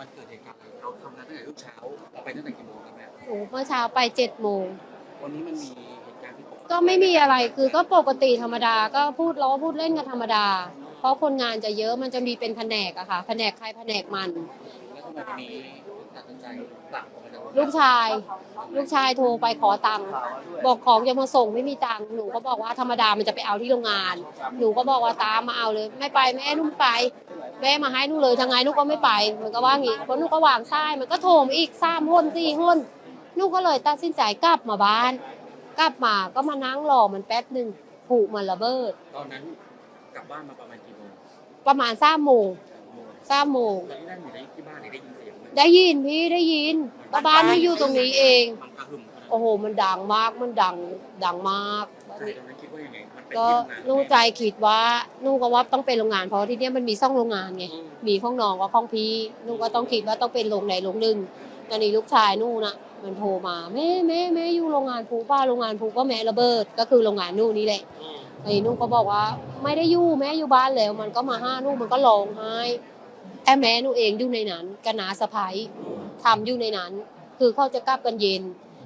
มันเกิดเหตุการณ์อะไรเราทำงานตั้งแต่รุ่งเช้าเราไปตั้งแต่กี่โมงครับแม่โอ้เมื่อเช้าไปเจ็ดโมงวันนี้มันมีเหตุการณ์ที่ปกติก็ไม่มีอะไรคือก็ปกติธรรมดาก็พูดล้อพูดเล่นกันธรรมดา เพราะคนงานจะเยอะมันจะมีเป็นแผนกอะค่ะ แผนกใครแผนกมัน แล้วทำไมวันนี้ตัดสินใจกลับออกมาจากโรงงานลูกชาย ลูกชายโทรไปขอตังค์บอกของจะมาส่งไม่มีตังค์หนูก็บอกว่าธรรมดามันจะไปเอาที่โรงงาน หนูก็บอกว่าตามมาเอาเลย ไม่ไปแม่หนุ่มไป แม่มาให้หนูเลยทางไงหนูก็ไม่ไปมันก็ว่างี้เพราะหนูก็วางซ้ายมันก็โทรมาอีกสามห้นสี่ห้นหนูก็เลยตัดสินใจกลับมาบ้าน กลับมาก็มานั่งรอมันแป๊บหนึ่งผูกมันระเบิด ตอนนั้นกลับบ้านมาประมาณกี่โมงประมาณสามโมงโมงสามโมงตอนที่นั่งอยู่ในที่บ้านเนี่ยได้ยินเสียงไหมได้ยินพี่ได้ยินก็บ้านไม่อยู่ตรงนี้เอง มันกระหึ่มขนาดนั้น โอ้โห มันดังมาก มันดัง ดังมาก ใจตอนนั้นคิดว่ายังไงมันเป็นก็ที่โรงงานนู่ใจคิดว่านู่ก็ว่าต้องเป็นโรงงานเพราะที่เนี้ยมันมีซ่องโรงงานไง อืมมีข้องน้องกับข้องพี่นู่ก็ต้องคิดว่าต้องเป็นโรงไหนโรงหนึ่งตอนนี้ลูกชายนู่นะมันโทรมาแม่แม่แม่อยู่โรงงานภูป้าโรงงานภูก็แม่ระเบิด ก็คือโรงงานนู่นนี่แหละอืมไอ้นุ่งก็บอกว่าไม่ได้อยู่แม่อยู่บ้านแล้ว มันก็มาห้านุ่งมันก็ร้องไห้แต่แม่นุ่งเองอยู่ในนั้นกนาสะพ้ายทำอยู่ในนั้น คือเขาจะกลับกันเย็น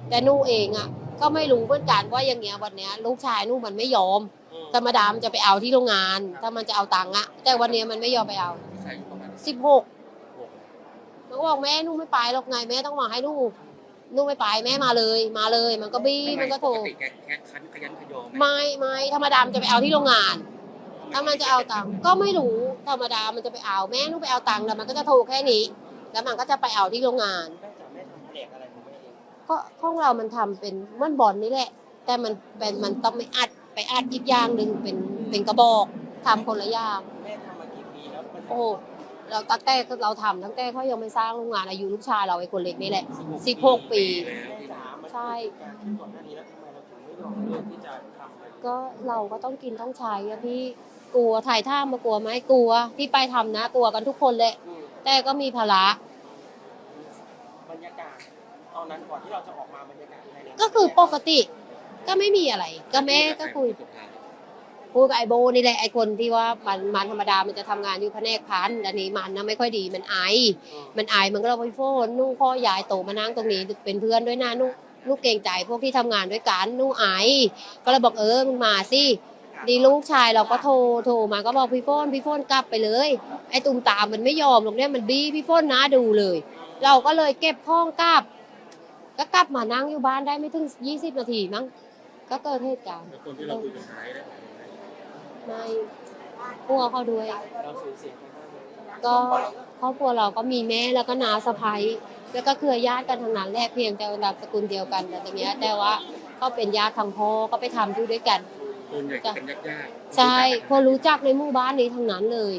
แต่นุ่งเองอะ ก็ไม่รู้เหมือนกันว่าอย่างเงี้ยวันเนี้ยลูกชายนุ่งมันไม่ยอมอืมธรรมดามันจะไปเอาที่โรงงาน ถ้ามันจะเอาตังค์อะแต่วันเนี้ยมันไม่ยอมไปเอาใส่อยู่ประมาณสิบหกหกมันก็บอกแม่นุ่งไม่ไปหรอกไงแม่ต้องมาให้นุ่งนุ่งไม่ไปแม่มาเลยมาเลย มันก็บี้มันก็โทรปกติแกแค่คันขยันขยอไหมไม่ไม่ธรรมดามันจะไปเอาที่โรงงาน ถ้ามันจะเอาตังค์ก็ไม่รู้ธรรมดามันจะไปเอาแม่นุ่งไปเอาตังค์แล้วมันก็จะโทรแค่นี้ แล้วมันก็จะไปเอาที่โรงงาน แม่จ๋าแม่ทำแผนกอะไรของแม่เอง ก็ของเรามันทำเป็นมันบอลนี่แหละ แต่มันเป็นมันต้องไม่อัดไปอัดอีกอย่างหนึ่งเป็นเป็นกระบอกทำคนละอย่างแม่ทำมากี่ปีแล้วมันโอ้เราตั้งแต่เราทำตั้งแต่เขายังไม่สร้างโรงงานอายุลูกชายเราไอ้คนเล็กนี่แหละ16ปีแล้วแม่จ๋ามันใช่การที่ก่อนหน้านี้แล้วทำไมเราถึงไม่ยอมเลือกที่จะทำมันก็เราก็ต้องกินต้องใช้อะพี่กลัวถ่ายท่ามากลัวไหมกลัวที่ไปทำนะกลัวกันทุกคนแหละอืมแต่ก็มีภาระบรรยากาศ ตอนนั้นก่อนที่เราจะออกมาบรรยากาศภายในก็คือปกติ ก็ไม่มีอะไร ก็แม่ก็คุยคุยกับไอโบนี่แหละไอคนที่ว่ามันมันธรรมดามันจะทำงานอยู่แผนกพันอันนี้มันนะไม่ค่อยดีมันไออืมมันอายมันก็เลยไปโฟนนุ่งพ่อยายโตมานั่งตรงนี้เป็นเพื่อนด้วยนะนุ่งลูกเกรงใจพวกที่ทำงานด้วยกันนุ่งอายก็เลยบอกเออมึงมาสิดีลูกชายเราก็โทรโทรมาก็บอกพี่โฟนพี่โฟนกลับไปเลย ไอ้ตุ่มตามมันไม่ยอมหรอกเนี่ยมันบี้พี่โฟนนะดูเลย เราก็เลยเก็บข้องกลับ ก็กลับมานั่งอยู่บ้านได้ไม่ถึงยี่สิบนาทีมั้งก็เกิดเหตุการณ์แล้วคนที่เราคุยกันท้ายได้ไม่กลัวเขาด้วย เราสูญเสียไปมากเลยก็ครอบครัวเราก็มีแม่แล้วก็น้าสะพ้ายแล้วก็เครือญาติกันทางนั้นแหละเพียงแต่นามสกุลเดียวกันแต่ตรงเนี้ยแต่ว่าก็เป็นญาติทางพ่อก็ไปทำอยู่ด้วยกัน ส่วนใหญ่จะเป็นญาติใช่พอรู้จักในหมู่บ้านนี้ทางนั้นเลย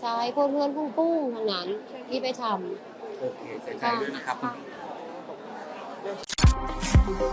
ใช่พวกเพื่อนปุ้งๆทางนั้นที่ไปทำ โอเคเสียใจด้วยนะครับ ค่ะ Thank you.